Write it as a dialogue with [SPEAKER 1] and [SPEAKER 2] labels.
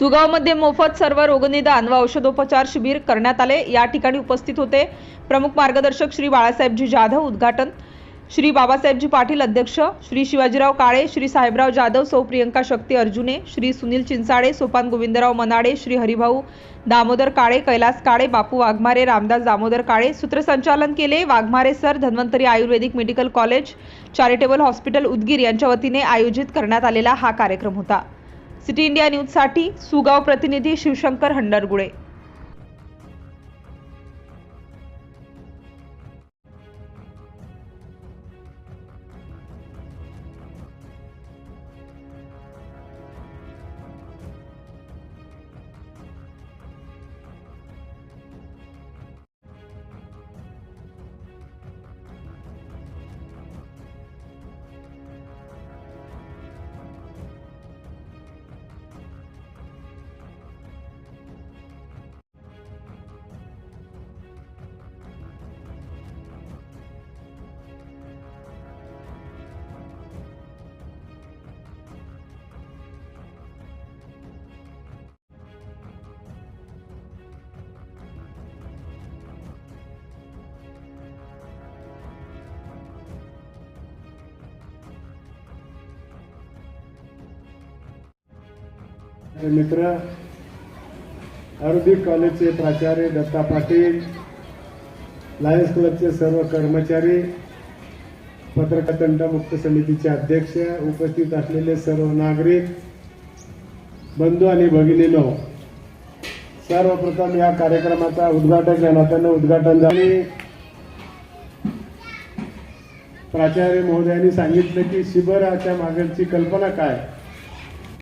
[SPEAKER 1] सुगावमध्ये मोफत सर्व रोगनिदान व औषधोपचार शिबिर करण्यात आले. या ठिकाणी उपस्थित होते प्रमुख मार्गदर्शक श्री बाळासाहेबजी जाधव उद्घाटन श्री बाबासाहेबजी पाटील अध्यक्ष श्री शिवाजीराव काळे श्री साहेबराव जाधव सौ प्रियंका शक्ती अर्जुने श्री सुनील चिंचाळे सोपान गोविंदराव मनाडे श्री हरिभाऊ दामोदर काळे कैलास काळे बापू वाघमारे रामदास दामोदर काळे सूत्रसंचालन केले. Waghmare sir Dhanvantari Ayurvedic medical college charitable hospital Udgir यांच्या वतीने आयोजित करण्यात आलेला हा कार्यक्रम होता. सिटी इंडिया न्यूजसाठी सुगाव प्रतिनिधी शिवशंकर हंडरगुळे.
[SPEAKER 2] मित्र आयुर्वेदिक कॉलेजचे प्राचार्य दत्ता पाटील लायन्स क्लबचे सर्व कर्मचारी पत्रकार तंटमुक्त समितीचे अध्यक्ष उपस्थित असलेले सर्व नागरिक बंधू आणि भगिनीनो सर्वप्रथम या कार्यक्रमाचा उद्घाटक या नात्यानं उद्घाटन झाले. प्राचार्य महोदयांनी सांगितलं की शिबिराच्या मागची कल्पना काय?